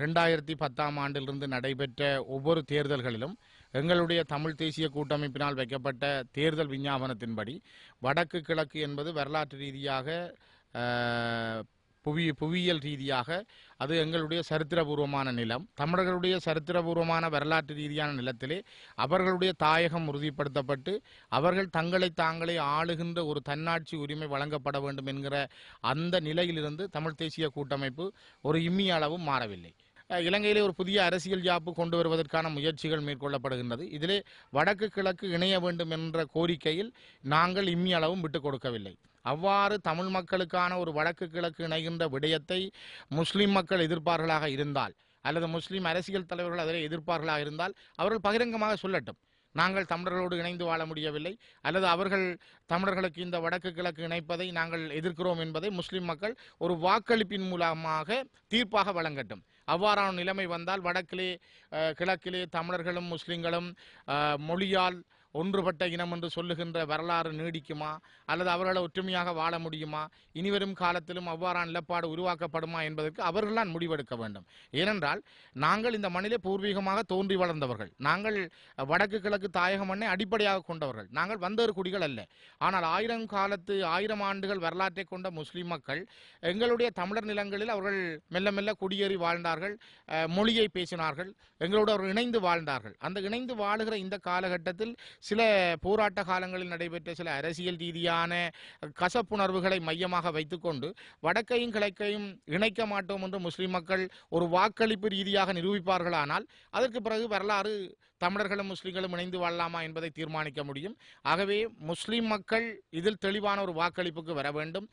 ரெண்டாயிரத்தி பத்தாம் ஆண்டிலிருந்து நடைபெற்ற ஒவ்வொரு தேர்தல்களிலும் எங்களுடைய தமிழ் தேசிய கூட்டமைப்பினால் வைக்கப்பட்ட தேர்தல் விஞ்ஞாபனத்தின்படி வடக்கு கிழக்கு என்பது வரலாற்று ரீதியாக புவி புவியியல் ரீதியாக அது எங்களுடைய சரித்திரபூர்வமான நிலம். தமிழர்களுடைய சரித்திரபூர்வமான வரலாற்று ரீதியான நிலத்திலே அவர்களுடைய தாயகம் உறுதிப்படுத்தப்பட்டு அவர்கள் தங்களை தாங்களே ஆளுகின்ற ஒரு தன்னாட்சி உரிமை வழங்கப்பட வேண்டும் என்கிற அந்த நிலையிலிருந்து தமிழ் தேசிய கூட்டமைப்பு ஒரு இம்மி அளவும் மாறவில்லை. இலங்கையிலே ஒரு புதிய அரசியல் யாப்பு கொண்டு வருவதற்கான முயற்சிகள் மேற்கொள்ளப்படுகின்றது. இதிலே வடக்கு கிழக்கு இணைய வேண்டும் என்ற கோரிக்கையில் நாங்கள் இம்மி அளவும் விட்டுக் கொடுக்கவில்லை. அவ்வாறு தமிழ் மக்களுக்கான ஒரு வடக்கு கிழக்கு இணைகின்ற விடயத்தை முஸ்லிம் மக்கள் எதிர்ப்பார்களாக இருந்தால் அல்லது முஸ்லீம் அரசியல் தலைவர்கள் அதில் எதிர்ப்பார்களாக இருந்தால் அவர்கள் பகிரங்கமாக சொல்லட்டும். நாங்கள் தமிழர்களோடு இணைந்து வாழ முடியவில்லை. அல்லது அவர்கள் தமிழர்களுக்கு இந்த வடக்கு கிழக்கு இணைப்பதை நாங்கள் எதிர்க்கிறோம் என்பதை முஸ்லிம் மக்கள் ஒரு வாக்களிப்பின் மூலமாக தீர்ப்பாக வழங்கட்டும். அவ்வாறான நிலைமை வந்தால் வடக்கிலே கிழக்கிலே தமிழர்களும் முஸ்லிம்களும் மொழியால் ஒன்றுபட்ட இனம் என்று சொல்லுகின்ற வரலாறு நீடிக்குமா? அல்லது அவர்களை ஒற்றுமையாக வாழ முடியுமா? இனிவரும் காலத்திலும் அவ்வாறான நிலப்பாடு உருவாக்கப்படுமா என்பதற்கு அவர்கள்தான் முடிவெடுக்க வேண்டும். ஏனென்றால் நாங்கள் இந்த மண்ணிலே பூர்வீகமாக தோன்றி வளர்ந்தவர்கள். நாங்கள் வடக்கு கிழக்கு தாயக மண்ணை அடிப்படையாக கொண்டவர்கள். நாங்கள் வந்தவர் குடிகள் அல்ல. ஆனால் ஆயிரம் காலத்து ஆயிரம் ஆண்டுகள் வரலாற்றை கொண்ட முஸ்லிம் மக்கள் எங்களுடைய தமிழர் நிலங்களில் அவர்கள் மெல்ல மெல்ல குடியேறி வாழ்ந்தார்கள் மொழியை பேசினார்கள் எங்களோடு அவர்கள் இணைந்து வாழ்ந்தார்கள். அந்த இணைந்து வாழுகிற இந்த காலகட்டத்தில் சில போராட்ட காலங்களில் நடைபெற்ற சில அரசியல் ரீதியான கசப்புணர்வுகளை மையமாக வைத்துக்கொண்டு வடக்கையும் கிழக்கையும் இணைக்க மாட்டோம் என்று முஸ்லிம் மக்கள் ஒரு வாக்களிப்பு ரீதியாக நிரூபிப்பார்களானால் அதற்கு பிறகு வரலாறு தமிழர்களும் முஸ்லீம்களும் இணைந்து வாழலாமா என்பதை தீர்மானிக்க முடியும். ஆகவே முஸ்லீம் மக்கள் இதில் தெளிவான ஒரு வாக்களிப்புக்கு வர வேண்டும்.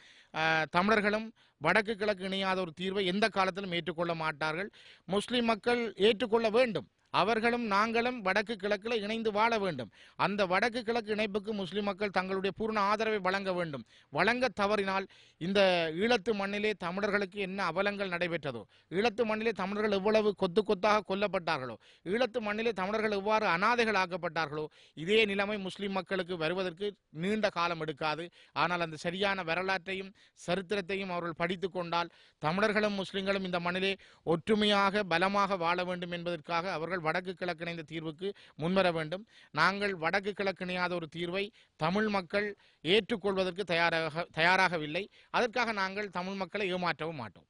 தமிழர்களும் வடக்கு கிழக்கு இணையாத ஒரு தீர்வை எந்த காலத்திலும் ஏற்றுக்கொள்ள மாட்டார்கள். முஸ்லீம் மக்கள் ஏற்றுக்கொள்ள வேண்டும். அவர்களும் நாங்களும் வடக்கு கிழக்கில் இணைந்து வாழ வேண்டும். அந்த வடக்கு கிழக்கு இணைப்புக்கு முஸ்லிம் மக்கள் தங்களுடைய பூர்ண ஆதரவை வழங்க வேண்டும். வழங்க தவறினால் இந்த ஈழத்து மண்ணிலே தமிழர்களுக்கு என்ன அவலங்கள் நடைபெற்றதோ? ஈழத்து மண்ணிலே தமிழர்கள் எவ்வளவு கொத்து கொத்தாக கொல்லப்பட்டார்களோ? ஈழத்து மண்ணிலே தமிழர்கள் எவ்வாறு அனாதைகள் ஆக்கப்பட்டார்களோ? இதே நிலைமை முஸ்லிம் மக்களுக்கு வருவதற்கு நீண்ட காலம் எடுக்காது. ஆனால் அந்த சரியான வரலாற்றையும் சரித்திரத்தையும் அவர்கள் படித்து கொண்டால் தமிழர்களும் முஸ்லிம்களும் இந்த மண்ணிலே ஒற்றுமையாக பலமாக வாழ வேண்டும் என்பதற்காக அவர்கள் வடக்கு கிழக்கிணைந்த தீர்வுக்கு முன்வர வேண்டும். நாங்கள் வடக்கு கிழக்கிணையாத ஒரு தீர்வை தமிழ் மக்கள் ஏற்றுக்கொள்வதற்கு தயாராக தயாராகவில்லை. அதற்காக நாங்கள் தமிழ் மக்களை ஏமாற்றவும் மாட்டோம்.